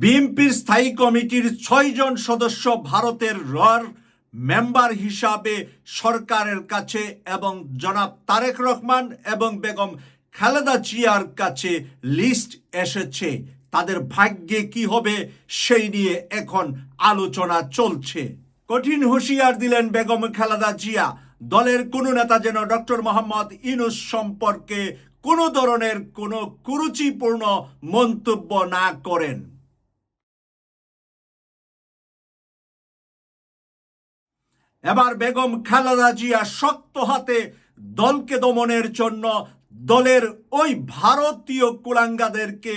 বিএনপির স্থায়ী কমিটির ছয়জন সদস্য ভারতের রর মেম্বার হিসাবে সরকারের কাছে এবং জনাব তারেক রহমান এবং বেগম খালেদা জিয়ার কাছে লিস্ট এসেছে। তাদের ভাগ্যে কি হবে সেই নিয়ে এখন আলোচনা চলছে। কঠিন হুঁশিয়ার দিলেন বেগম খালেদা জিয়া। দলের কোনো নেতা যেন ডক্টর মোহাম্মদ ইনুস সম্পর্কে কোনো ধরনের কোনো কুরুচিপূর্ণ মন্তব্য না করেন। এবার বেগম খালেদা জিয়া শক্ত হাতে দলকে দমনের জন্য দলের ওই ভারতীয় কুলাঙ্গাদেরকে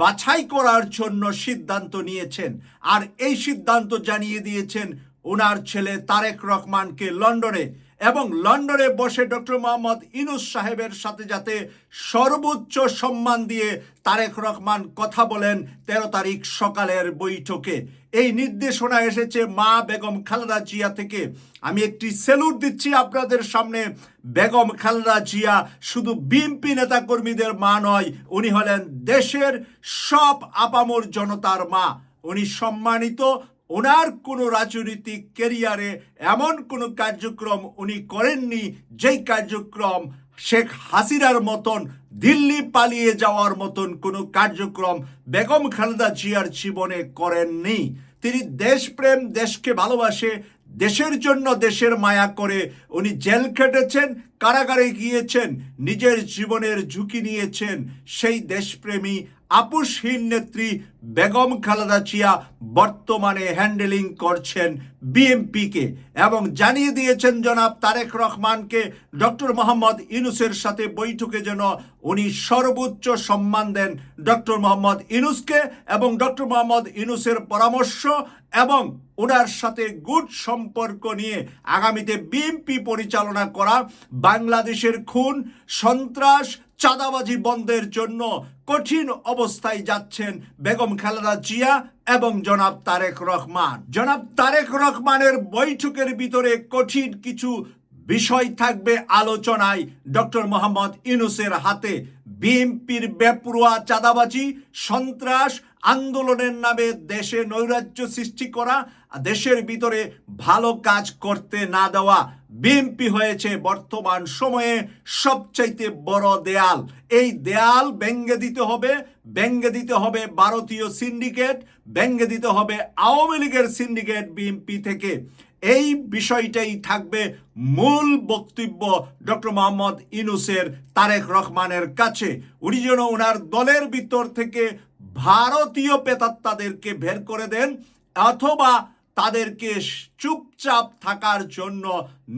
বাছাই করার জন্য সিদ্ধান্ত নিয়েছেন। আর এই সিদ্ধান্ত জানিয়ে দিয়েছেন ওনার ছেলে তারেক রহমানকে লন্ডনে। এবং লন্ডনে বসে ডক্টর মোহাম্মদ ইনুস সাহেবের সাথে যাতে সর্বোচ্চ সম্মান দিয়ে তারেক রহমান কথা বলেন তেরো তারিখ সকালের বৈঠকে। এই নির্দেশনা এসেছে মা বেগম খালেদা জিয়া থেকে। আমি একটি সেলুট দিচ্ছি আপনাদের সামনে। বেগম খালেদা জিয়া শুধু বিএনপি নেতাকর্মীদের মা নয়, উনি হলেন দেশের সব আপামর জনতার মা। উনি সম্মানিত ওনার কোনো রাজনৈতিক কেরিয়ারে এমন কোনো কার্যক্রম উনি করেননি, যেই কার্যক্রম শেখ হাসিনার মতন দিল্লি পালিয়ে যাওয়ার মতন কোনো কার্যক্রম বেগম খালেদা জিয়ার জীবনে করেননি। তিনি দেশপ্রেম, দেশকে ভালোবাসে, দেশের জন্য দেশের মায়া করে উনি জেল খেটেছেন, কারাগারে গিয়েছেন, নিজের জীবনের ঝুঁকি নিয়েছেন। সেই দেশপ্রেমী আপুসহীন নেত্রী বেগম খালেদা জিয়া বর্তমানে হ্যান্ডেলিং করছেন বিএমপিকে এবং জানিয়ে দিয়েছেন জনাব তারেক রহমানকে ডক্টর মোহাম্মদ ইনুসের সাথে বৈঠকে যেন উনি সর্বোচ্চ সম্মান দেন ডক্টর মোহাম্মদ ইনুসকে এবং ডক্টর মোহাম্মদ ইনুসের পরামর্শ এবং ওনার সাথে গুড সম্পর্ক নিয়ে আগামীতে বিএমপি পরিচালনা করা, বাংলাদেশের খুন, সন্ত্রাস, চাঁদাবাজি বন্ধের জন্য কঠিন অবস্থায় যাচ্ছেন বেগম খালেদা জিয়া এবং জনাব তারেক রহমান। জনাব তারেক রহমানের বৈঠকের ভিতরে কঠিন কিছু বিষয় থাকবে আলোচনায় ডক্টর মোহাম্মদ ইনুসের হাতে। বিএনপির বেপরুয়া চাঁদাবাজি, সন্ত্রাস, আন্দোলনের নামে দেশে নৈরাজ্য সৃষ্টি করা, দেশের ভিতরে ভালো কাজ করতে না দেওয়া। বিএনপি হয়েছে বর্তমান সময়ে সবচাইতে বড় দেয়াল। এই দেয়াল ব্যঙ্গে দিতে হবে ব্যঙ্গে দিতে হবে ভারতীয় সিন্ডিকেট ব্যঙ্গে দিতে হবে আওয়ামী লীগের সিন্ডিকেট বিএনপি থেকে। এই বিষয়টাই থাকবে মূল বক্তব্য ডক্টর মোহাম্মদ ইনুসের তারেক রহমানের কাছে। উনি যেন ওনার দলের ভিতর থেকে ভারতীয় পেতাত্তাদেরকে বের করে দেন, অথবা তাদেরকে চুপচাপ থাকার জন্য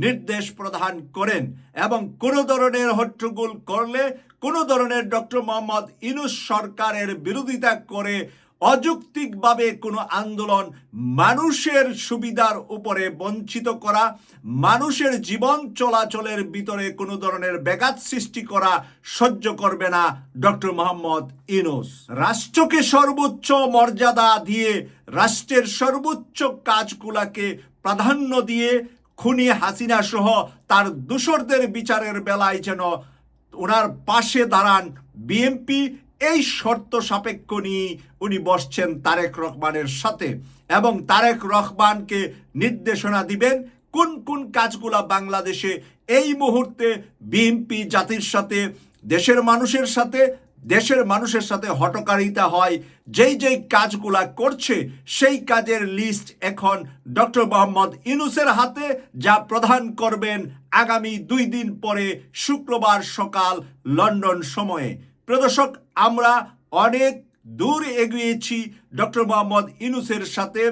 নির্দেশ প্রদান করেন। এবং কোনো ধরনের হট্টগোল করলে, কোনো ধরনের ডক্টর মোহাম্মদ ইনুস সরকারের বিরোধিতা করে অযৌক্তিকভাবে কোনো আন্দোলন মানুষের সুবিধার উপরে বঞ্চিত করা, মানুষের জীবন চলাচলের ভিতরে কোনো ধরনের ব্যাঘাত সৃষ্টি করা সহ্য করবে না ডক্টর মোহাম্মদ ইনুস রাষ্ট্রকে সর্বোচ্চ মর্যাদা দিয়ে, রাষ্ট্রের সর্বোচ্চ কাজগুলাকে প্রাধান্য দিয়ে খুনি হাসিনা সহ তার দূষরদের বিচারের বেলায় যেন ওনার পাশে দাঁড়ান বিএমপি এই শর্ত সাপেক্ষ নিয়ে উনি বসছেন তারেক রহমানের সাথে এবং তারেক রহমানকে নির্দেশনা দিবেন কোন কোন কাজগুলা বাংলাদেশে এই মুহূর্তে বিএনপি জাতির সাথে, দেশের মানুষের সাথে, দেশের মানুষের সাথে হটকারিতা হয়, যেই যেই কাজগুলা করছে সেই কাজের লিস্ট এখন ডক্টর মোহাম্মদ ইনুসের হাতে যা প্রদান করবেন আগামী দুই দিন পরে শুক্রবার সকাল লন্ডন সময়ে। প্রদর্শক, আমরা অনেক দূর এগিয়েছি ডক্টর মোহাম্মদ ইনুসের সাথে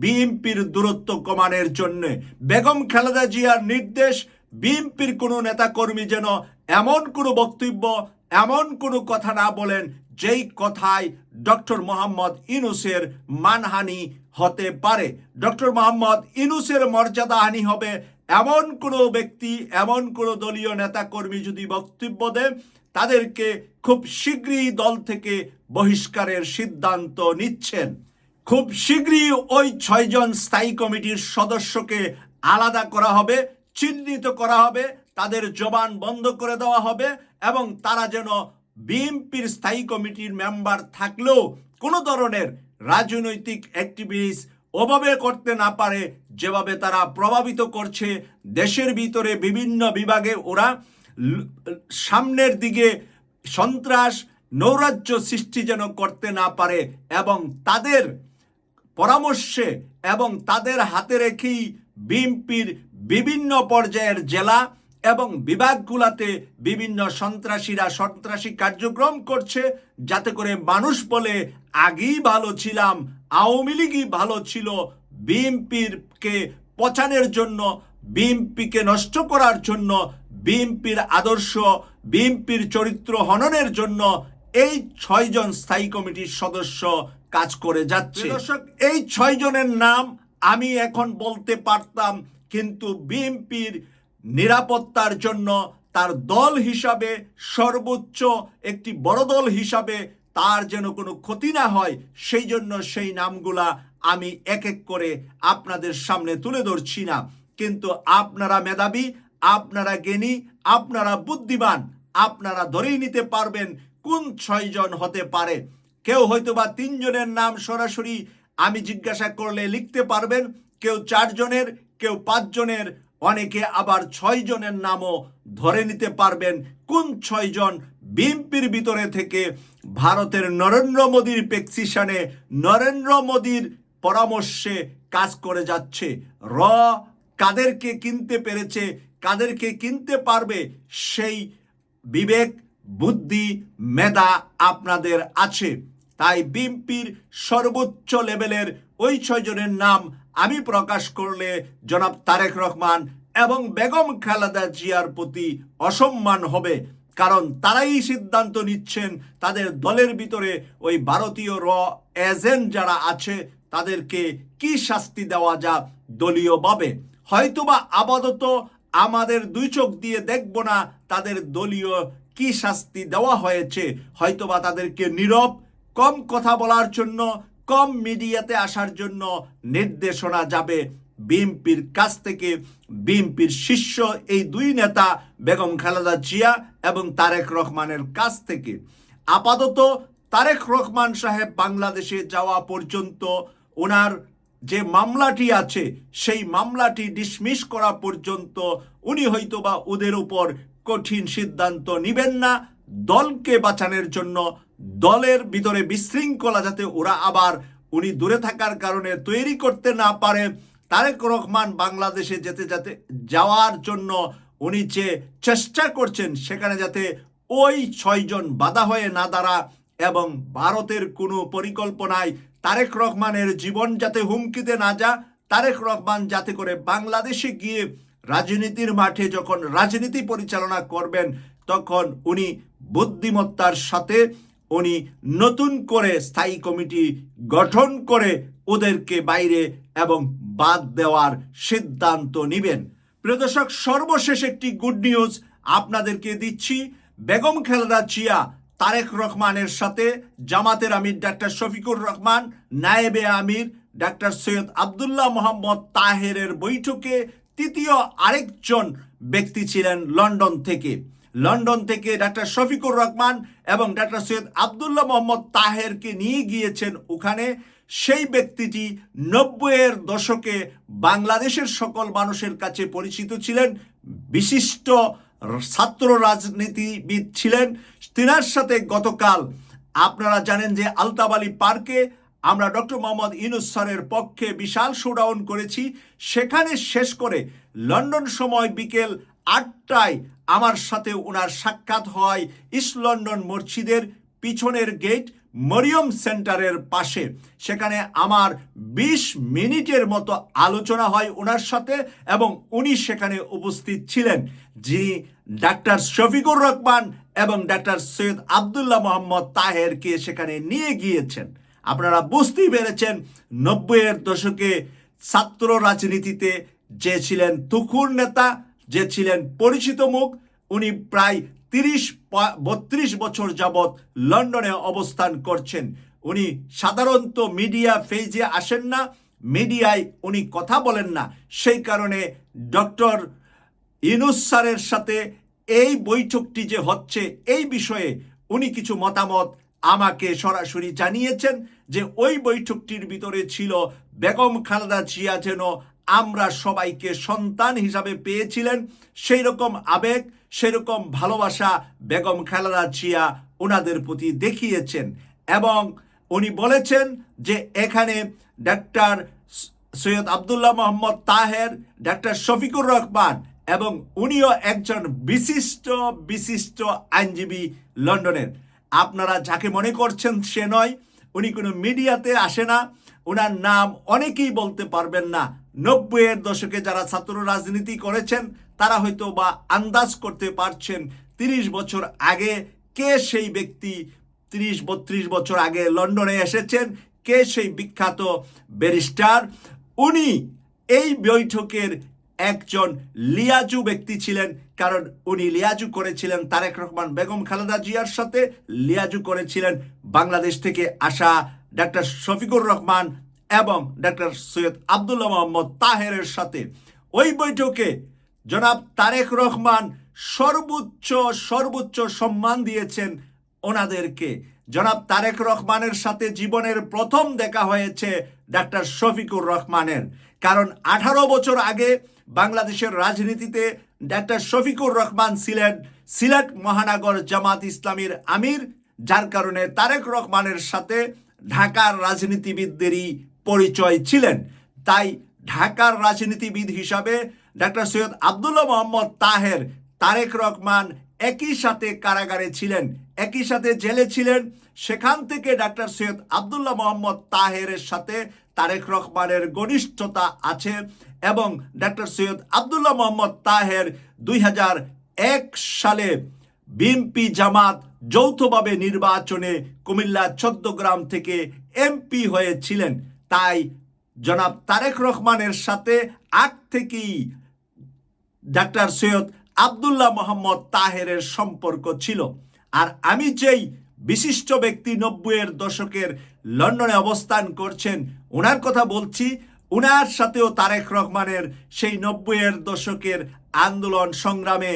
বিএনপির দূরত্ব কমানোর জন্য। বেগম খালেদা জিয়ার নির্দেশ, বিএনপির কোনো নেতাকর্মী যেন এমন কোনো বক্তব্য, এমন কোনো কথা না বলেন, যেই কথায় ডক্টর মোহাম্মদ ইনুসের মানহানি হতে পারে। ডক্টর মোহাম্মদ ইনুসের মর্যাদাহানি হবে এমন কোনো ব্যক্তি, এমন কোনো দলীয় নেতাকর্মী যদি বক্তব্য দেন তাদেরকে খুব শীঘ্রই দল থেকে বহিষ্কারের সিদ্ধান্ত নিচ্ছেন। খুব শীঘ্রই ওই ছয়জন স্থায়ী কমিটির সদস্যকে আলাদা করা হবে, চিহ্নিত করা হবে, তাদের জবান বন্ধ করে দেওয়া হবে এবং তারা যেন বিএনপির স্থায়ী কমিটির মেম্বার থাকলেও কোনো ধরনের রাজনৈতিক অ্যাক্টিভিস্ট ওভাবে করতে না পারে, যেভাবে তারা প্রভাবিত করছে। দেশের ভিতরে বিভিন্ন বিভাগে ওরা সামনের দিকে সন্ত্রাস, নৈরাজ্য সৃষ্টি যেন করতে না পারে এবং তাদের পরামর্শে এবং তাদের হাতে রেখেই বিএনপির বিভিন্ন পর্যায়ের জেলা এবং বিভাগগুলোতে বিভিন্ন সন্ত্রাসীরা সন্ত্রাসী কার্যক্রম করছে যাতে করে মানুষ বলে, আগেই ভালো ছিলাম, আওয়ামী লীগই ভালো ছিল। বিএনপির কে পচানের জন্য, বিএনপিকে নষ্ট করার জন্য বিএনপির আদর্শ বিএনপির চরিত্র হননের জন্য এই ছয়জন স্থায়ী কমিটির সদস্য কাজ করে যাচ্ছে। দর্শক এই ছয় জনের নাম আমি এখন বলতে পারতাম কিন্তু বিএনপির নিরাপত্তার জন্য তার দল হিসাবে সর্বোচ্চ একটি বড় দল হিসাবে তার যেন কোনো ক্ষতি না হয় সেই জন্য সেই নামগুলা আমি এক এক করে আপনাদের সামনে তুলে ধরছি না। কিন্তু আপনারা মেধাবী আপনারা জ্ঞানী, আপনারা বুদ্ধিমান, আপনারা ধরেই নিতে পারবেন কোন ছয়জন হতে পারে। কেউ হয়তো বা তিনজনের নাম সরাসরি আমি জিজ্ঞাসা করলে লিখতে পারবেন, কেউ চারজনের, কেউ পাঁচজনের, অনেকে আবার ছয় জনের নামও ধরে নিতে পারবেন কোন ছয়জন বিএনপির ভিতরে থেকে ভারতের নরেন্দ্র মোদীর প্রেসক্রিপশনে নরেন্দ্র মোদীর পরামর্শে কাজ করে যাচ্ছে। র, কাদেরকে কিনতে পেরেছে কাদেরকে কিনতে পারবে সেই বিবেক, বুদ্ধি, মেধা আপনাদের আছে। তাই বিএনপির সর্বোচ্চ লেভেলের ওই ছয়জনের নাম আমি প্রকাশ করলে জনাব তারেক রহমান এবং বেগম খালেদা জিয়ার প্রতি অসম্মান হবে, কারণ তারাই সিদ্ধান্ত নিচ্ছেন তাদের দলের ভিতরে ওই ভারতীয় র এজেন্ট যারা আছে তাদেরকে কি শাস্তি দেওয়া যা দলীয়ভাবে। হয়তোবা আপাতত আমাদের দুই চোখ দিয়ে দেখব না তাদের দলীয় কি শাস্তি দেওয়া হয়েছে। হয়তোবা তাদেরকে নীরব, কম কথা বলার জন্য, কম মিডিয়াতে আসার জন্য নির্দেশনা যাবে। বিএনপির কাছ থেকে বিএনপির শীর্ষ এই দুই নেতা, বেগম খালেদা জিয়া এবং তারেক রহমানের কাছ থেকে। আপাতত তারেক রহমান সাহেব বাংলাদেশে যাওয়া পর্যন্ত ওনার যে মামলাটি আছে, সেই মামলাটি ডিসমিস করা পর্যন্ত উনি হয়তো বা ওদের উপর কঠিন সিদ্ধান্ত নিবেন না। দলকে বাঁচানোর জন্য দলের ভিতরে বিশৃঙ্খলা যাতে ওরা আবার উনি দূরে থাকার কারণে তৈরি করতে না পারে। তারেক রহমান বাংলাদেশে যেতে যাতে যাওয়ার জন্য উনি যে চেষ্টা করছেন, সেখানে যাতে ওই ছয়জন বাধা হয়ে না দাঁড়া এবং ভারতের কোনো পরিকল্পনায় তারেক রহমানের জীবন যাতে হুমকিতে না যা, তারেক রহমান যাতে করে বাংলাদেশে গিয়ে রাজনীতির মাঠে যখন রাজনীতি পরিচালনা করবেন, তখন উনি বুদ্ধিমত্তার সাথে উনি নতুন করে স্থায়ী কমিটি গঠন করে ওদেরকে বাইরে এবং বাদ দেওয়ার সিদ্ধান্ত নেবেন। প্রিয় দর্শক, সর্বশেষ একটি গুড নিউজ আপনাদেরকে দিচ্ছি। বেগম খালেদা জিয়া তারেক রহমানের সাথে জামাতের আমির ডাক্তার শফিকুর রহমান, নায়েবে আমির ডাক্তার সৈয়দ আবদুল্লাহ মোহাম্মদ তাহেরের বৈঠকে তৃতীয় আরেকজন ব্যক্তি ছিলেন লন্ডন থেকে। লন্ডন থেকে ডাক্তার শফিকুর রহমান এবং ডাক্তার সৈয়দ আবদুল্লাহ মোহাম্মদ তাহেরকে নিয়ে গিয়েছেন ওখানে। সেই ব্যক্তিটি নব্বইয়ের দশকে বাংলাদেশের সকল মানুষের কাছে পরিচিত ছিলেন। বিশিষ্ট ছাত্র রাজনীতিবিদ ছিলেন। তিনার সাথে গতকাল আপনারা জানেন যে আলতাব আলী পার্কে আমরা ডক্টর মোহাম্মদ ইউনুস স্যারের পক্ষে বিশাল শোডাউন করেছি। সেখানে শেষ করে লন্ডন সময় বিকেল আটটায় আমার সাথে ওনার সাক্ষাৎ হয় ইস্ট লন্ডন মসজিদের পিছনের গেট। মরিয়ম সেন্টারের পাশে। সেখানে আমার ২০ মিনিটের মতো আলোচনা হয় ওনার সাথে এবং উনি সেখানে উপস্থিত ছিলেন। যিনি ডাক্তার শফিকুর রহমান এবং ডাক্তার সৈয়দ আবদুল্লাহ মোহাম্মদ তাহেরকে সেখানে নিয়ে গিয়েছেন। আপনারা বুঝতেই পেরেছেন, নব্বইয়ের দশকে ছাত্র রাজনীতিতে যে ছিলেন তুখুর নেতা, যে ছিলেন পরিচিত মুখ, উনি প্রায় তিরিশ বত্রিশ বছর যাবৎ লন্ডনে অবস্থান করছেন। উনি সাধারণত মিডিয়া ফেজে আসেন না, মিডিয়ায় উনি কথা বলেন না। সেই কারণে ডক্টর ইনুস স্যারের সাথে এই বৈঠকটি যে হচ্ছে, এই বিষয়ে উনি কিছু মতামত আমাকে সরাসরি জানিয়েছেন যে ওই বৈঠকটির ভিতরে ছিল বেগম খালেদা জিয়া যেন আমরা সবাইকে সন্তান হিসাবে পেয়েছিলেন। সেই রকম আবেগ সেরকম ভালোবাসা বেগম খালেদা জিয়া ওনাদের প্রতি দেখিয়েছেন এবং উনি বলেছেন যে এখানে ডাক্তার সৈয়দ আবদুল্লাহ মোহাম্মদ তাহের, ডাক্তার শফিকুর রহমান এবং উনিও একজন বিশিষ্ট বিশিষ্ট আইনজীবী লন্ডনের। আপনারা যাকে মনে করছেন সে নয়, উনি কোনো মিডিয়াতে আসে না ওনার নাম অনেকেই বলতে পারবেন না। নব্বইয়ের দশকে যারা ছাত্র রাজনীতি করেছেন তারা হয়তো বা আন্দাজ করতে পারছেন তিরিশ বছর আগে কে সেই ব্যক্তি তিরিশ, বত্রিশ বছর আগে লন্ডনে এসেছেন, কে সেই বিখ্যাত ব্যারিস্টার। উনি এই বৈঠকের একজন লিয়াজু ব্যক্তি ছিলেন, কারণ উনি লিয়াজু করেছিলেন তারেক রহমান বেগম খালেদা জিয়ার সাথে। লিয়াজু করেছিলেন বাংলাদেশ থেকে আসা ডাক্তার শফিকুর রহমান এবং ডাক্তার সৈয়দ আবদুল্লাহ মোহাম্মদ তাহেরের সাথে। ওই বৈঠকে জনাব তারেক রহমান সর্বোচ্চ সর্বোচ্চ সম্মান দিয়েছেন ওনাদেরকে। জনাব তারেক রহমানের সাথে জীবনের প্রথম দেখা হয়েছে ডাক্তার শফিকুর রহমানের। কারণ আঠারো বছর আগে বাংলাদেশের রাজনীতিতে ডাক্তার শফিকুর রহমান ছিলেন সিলেট মহানগর জামাত ইসলামীর আমির, যার কারণে তারেক রহমানের সাথে ঢাকার রাজনীতিবিদদেরই পরিচয় ছিলেন। তাই ঢাকার রাজনীতিবিদ হিসাবে ডাক্তার সৈয়দ আবদুল্লাহ মোহাম্মদ তাহের তারেক রহমান একই সাথে কারাগারে ছিলেন, একই সাথে জেলে ছিলেন। সেখান থেকে ডাক্তার সৈয়দ আবদুল্লাহ মোহাম্মদ তাহেরের সাথে তারেক রহমানের ঘনিষ্ঠতা আছে এবং ডাক্তার সৈয়দ আবদুল্লাহ মোহাম্মদ তাহের দুই এক সালে বিএনপি জামাত যৌথভাবে নির্বাচনে কুমিল্লা চোদ্দগ্রাম থেকে এমপি হয়েছিলেন। তাই জনাব তারেক রহমানের সাথে আগ থেকেই ডাক্তার সৈয়দ আবদুল্লাহ মোহাম্মদ তাহেরের সম্পর্ক ছিল। আর আমি যেই বিশিষ্ট ব্যক্তি নব্বইয়ের দশকের লন্ডনে অবস্থান করছেন ওনার কথা বলছি, উনার সাথেও তারেক রহমানের সেই নব্বইয়ের দশকের আন্দোলন সংগ্রামে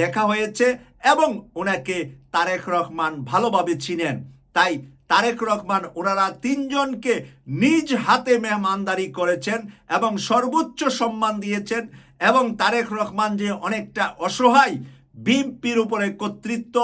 দেখা হয়েছে এবং ওনাকে তারেক রহমান ভালোভাবে চিনেন। তাই তারেক রহমান ওনারা তিনজনকে নিজ হাতে মেহমানদারি করেছেন এবং সর্বোচ্চ সম্মান দিয়েছেন এবং তারেক রহমান যে অনেকটা অসহায়, বিএনপির উপরে কর্তৃত্ব,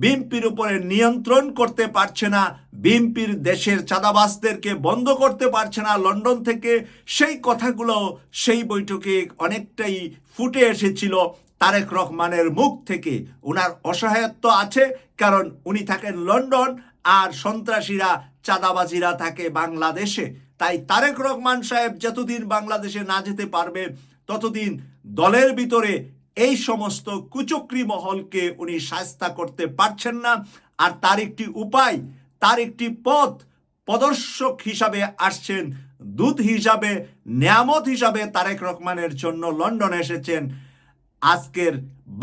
বিএনপির উপরে নিয়ন্ত্রণ করতে পারছে না, বিএনপির দেশের চাঁদাবাসদেরকে বন্ধ করতে পারছে না, লন্ডন থেকে সেই কথাগুলো সেই বৈঠকে অনেকটাই ফুটে এসেছিল তারেক রহমানের মুখ থেকে। ওনার অসহায়ত্ব আছে, কারণ উনি থাকেন লন্ডন আর সন্ত্রাসীরা, চাঁদাবাজিরা থাকে বাংলাদেশে। তাই তারেক রহমান সাহেব যতদিন বাংলাদেশে না যেতে পারবে ততদিন দলের ভিতরে এই সমস্ত কুচক্রি মহলকে উনি সাস্তা করতে পারছেন না। আর তার একটি উপায়, তার একটি পথ প্রদর্শক হিসাবে আসছেন, দূত হিসাবে, নিয়ামত হিসাবে তারেক রহমানের জন্য লন্ডনে এসেছেন আজকের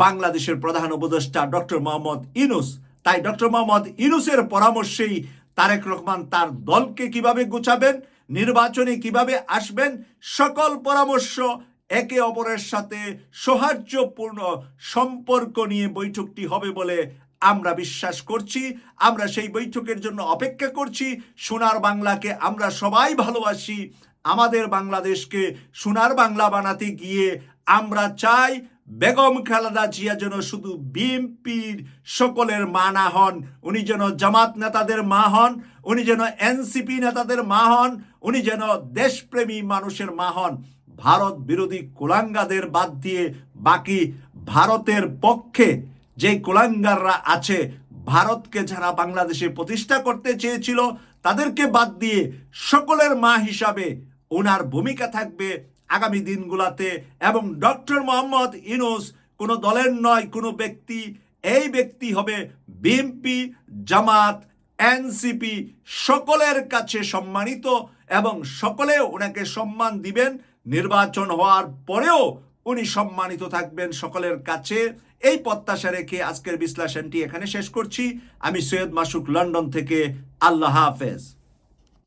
বাংলাদেশের প্রধান উপদেষ্টা ডক্টর মোহাম্মদ ইনুস তাই ডক্টর মোহাম্মদ ইনুসের পরামর্শেই তারেক রহমান তার দলকে কীভাবে গুছাবেন, নির্বাচনে কীভাবে আসবেন, সকল পরামর্শ একে অপরের সাথে সৌহার্দ্যপূর্ণ সম্পর্ক নিয়ে বৈঠকটি হবে বলে আমরা বিশ্বাস করছি। আমরা সেই বৈঠকের জন্য অপেক্ষা করছি। সোনার বাংলাকে আমরা সবাই ভালোবাসি। আমাদের বাংলাদেশকে সোনার বাংলা বানাতে গিয়ে আমরা চাই বেগম খালেদা জিয়া যেন শুধু বিএনপির সকলের মা না হন, উনি যেন জামাত নেতাদের মা হন, উনি যেন এনসিপি নেতাদের মা হন, উনি যেন দেশপ্রেমী মানুষের মা হন। ভারত বিরোধী কুলাঙ্গাদের বাদ দিয়ে বাকি ভারতের পক্ষে যে কুলাঙ্গাররা আছে, ভারতকে যারা বাংলাদেশে প্রতিষ্ঠা করতে চেয়েছিল, তাদেরকে বাদ দিয়ে সকলের মা হিসাবে ওনার ভূমিকা থাকবে আগামী দিনগুলাতে এবং ডক্টর মোহাম্মদ ইনুস কোনো দলের নয়, কোনো ব্যক্তি, এই ব্যক্তি হবে বিএনপি, জামাত, এনসিপি সকলের কাছে সম্মানিত এবং সকলে ওনাকে সম্মান দিবেন নির্বাচন হওয়ার পরেও উনি সম্মানিত থাকবেন সকলের কাছে। এই প্রত্যাশা রেখে আজকের বিশ্লেষণটি এখানে শেষ করছি। আমি সৈয়দ মাসুক, লন্ডন থেকে। আল্লাহ হাফেজ।